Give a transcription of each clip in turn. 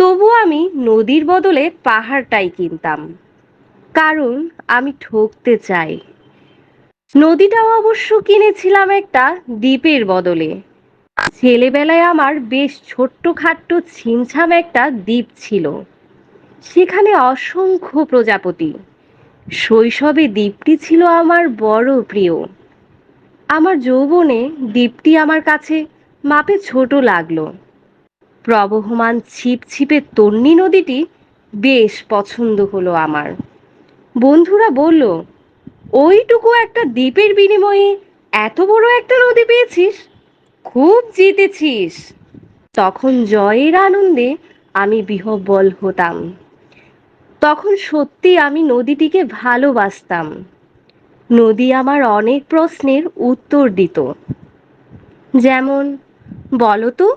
তবু আমি নদীর বদলে পাহাড়টাই কিনতাম। কারণ আমি ঠকতে চাই। নদীটাও অবশ্য কিনেছিলাম একটা দ্বীপের বদলে। ছেলেবেলায় আমার বেশ ছোট্ট খাট্ট ছিমছাম একটা দ্বীপ ছিল। সেখানে অসংখ্য প্রজাপতি। শৈশবে দ্বীপটি ছিল আমার বড় প্রিয়। আমার যৌবনে দ্বীপটি আমার কাছে মাপে ছোট লাগল। প্রবহমান ছিপছিপে তন্নি নদীটি বেশ পছন্দ হলো আমার। বন্ধুরা বলল, ওইটুকু একটা দ্বীপের বিনিময়ে এত বড় একটা নদী পেয়েছিস? খুব জিতেছিস। তখন জয়ের আনন্দে আমি বিহব্বল হতাম। তখন সত্যি আমি নদীটিকে ভালোবাসতাম। নদী আমার অনেক প্রশ্নের উত্তর দিত। যেমন বলো তো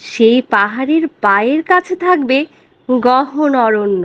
সেই পাহাড়ের পায়ের কাছে থাকবে গহন অরণ্য।